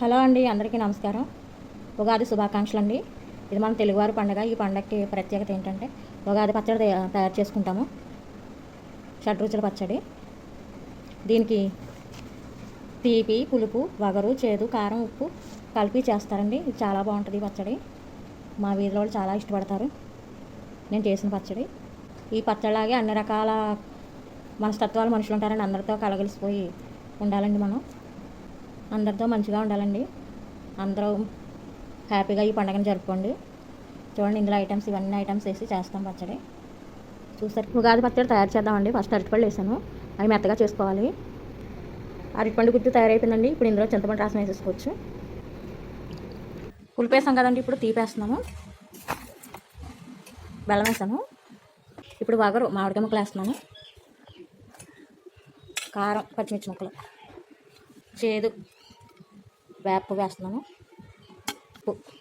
Hello అండి అందరికీ నమస్కారం. ఉగాది శుభాకాంక్షలు అండి ఇది మన తెలుగువారి పండుగ. ఈ పండగకి ప్రత్యేకత ఏంటంటే ఉగాది పచ్చడి తయారు చేసుకుంటాము. షడ్రుచుల పచ్చడి. దీనికి తీపి పులుపు వగరు చేదు కారం ఉప్పు కలిపి చేస్తారండి. ఇది చాలా బాగుంటుంది పచ్చడి. మా వీధిలో వాళ్ళు చాలా ఇష్టపడతారు. నేను చేసిన పచ్చడి. ఈ పచ్చడిలాగే అన్ని రకాల మనస్తత్వాలు మనుషులు ఉంటారండి అందరితో కలగలిసిపోయి ఉండాలండి మనం. అందరితో మంచిగా ఉండాలండి. అందరూ హ్యాపీగా ఈ పండుగను జరుపుకోండి. చూడండి ఇందులో ఐటమ్స్ ఇవన్నీ ఐటమ్స్ వేసి చేస్తాం పచ్చడి. చూసారు. ఉగాది పచ్చడి తయారు చేద్దామండి. ఫస్ట్ అరటిపళ్ళు వేసాను. అవి మెత్తగా చేసుకోవాలి. అరటిపండు గుర్తు తయారైపోయిందండి. ఇప్పుడు ఇందులో చింతపండు రసం వేసేసుకోవచ్చు. పులిపేసాం కదండి. ఇప్పుడు తీపేస్తున్నాము. బెల్లం వేసాను. ఇప్పుడు వగరు మామిడికాయ ముక్కలు వేస్తున్నాను. కారం పచ్చిమిర్చి ముక్కలు. చేదు వేప వేస్తున్నాను. ఉప్పు.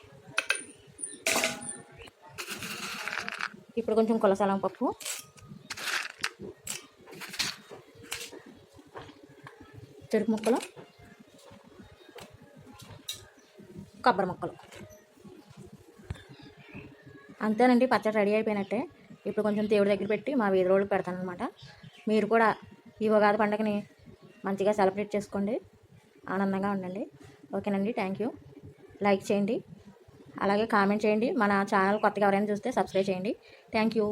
ఇప్పుడు కొంచెం కులసలం పప్పు. చెరుకు ముక్కలు. కొబ్బరి ముక్కలు. అంతేనండి పచ్చడి రెడీ అయిపోయినట్టే. ఇప్పుడు కొంచెం దేవుడి దగ్గర పెట్టి మా వీధి రోడ్లు పెడతాను అనమాట మీరు కూడా ఈ ఉగాది పండుగని మంచిగా సెలబ్రేట్ చేసుకోండి. ఆనందంగా ఉండండి. ఓకేనండి థ్యాంక్ యూ లైక్ చేయండి. అలాగే కామెంట్ చేయండి. మన ఛానల్ కొత్తగా ఎవరైనా చూస్తే సబ్స్క్రైబ్ చేయండి. Thank you